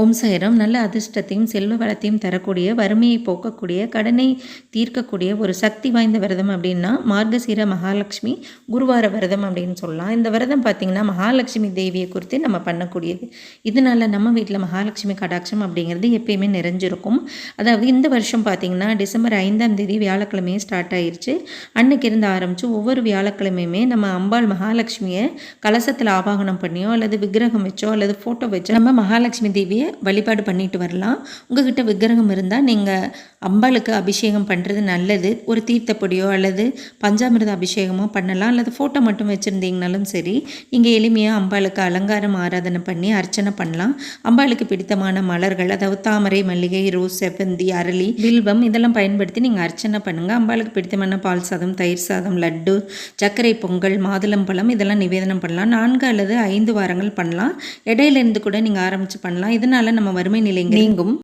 ஓம் சாய்ராம் நல்ல அதிர்ஷ்டத்தையும் செல்வ வளத்தையும் தரக்கூடிய வறுமையை போக்கக்கூடிய கடனை தீர்க்கக்கூடிய ஒரு சக்தி வாய்ந்த விரதம் அப்படின்னா மார்கசீர மகாலட்சுமி குருவார விரதம் அப்படின்னு சொல்லலாம். இந்த விரதம் பார்த்திங்கன்னா மகாலட்சுமி தேவியை குறித்து நம்ம பண்ணக்கூடியது. இதனால நம்ம வீட்டில் மகாலட்சுமி கடாட்சம் அப்படிங்கிறது எப்பயுமே நிறைஞ்சிருக்கும். அதாவது இந்த வருஷம் பார்த்திங்கன்னா டிசம்பர் ஐந்தாம் தேதி வியாழக்கிழமையே ஸ்டார்ட் ஆயிடுச்சு அன்னைக்கு இருந்து ஆரம்பித்து ஒவ்வொரு வியாழக்கிழமையுமே நம்ம அம்பாள் மகாலட்சுமியை கலசத்தில் ஆவாகனம் பண்ணியோ அல்லது விக்கிரகம் வச்சோ அல்லது ஃபோட்டோ வச்சோ நம்ம மகாலட்சுமி தேவியை வழிபாடு பண்ணிட்டு வரலாம். உங்ககிட்ட விக்கிரகம் இருந்தால் நீங்கள் அம்பாளுக்கு அபிஷேகம் பண்ணுறது நல்லது. ஒரு தீர்த்தப்பொடியோ அல்லது பஞ்சாமிரத அபிஷேகமோ பண்ணலாம். அல்லது ஃபோட்டோ மட்டும் வச்சுருந்தீங்கனாலும் சரி நீங்கள் எளிமையாக அம்பாளுக்கு அலங்காரம் ஆராதனை பண்ணி அர்ச்சனை பண்ணலாம். அம்பாளுக்கு பிடித்தமான மலர்கள் அதாவது தாமரை மல்லிகை ரோஸ் செவ்வந்தி அரளி வில்வம் இதெல்லாம் பயன்படுத்தி நீங்கள் அர்ச்சனை பண்ணுங்கள் அம்பாளுக்கு பிடித்தமான பால் சாதம் தயிர் சாதம் லட்டு சர்க்கரை பொங்கல் மாதுளம்பழம் இதெல்லாம் நிவேதனம் பண்ணலாம். நான்கு அல்லது ஐந்து வாரங்கள் பண்ணலாம். இடையிலேருந்து கூட நீங்கள் ஆரம்பித்து பண்ணலாம். இதனால் நம்ம வறுமை நிலை நீங்கும்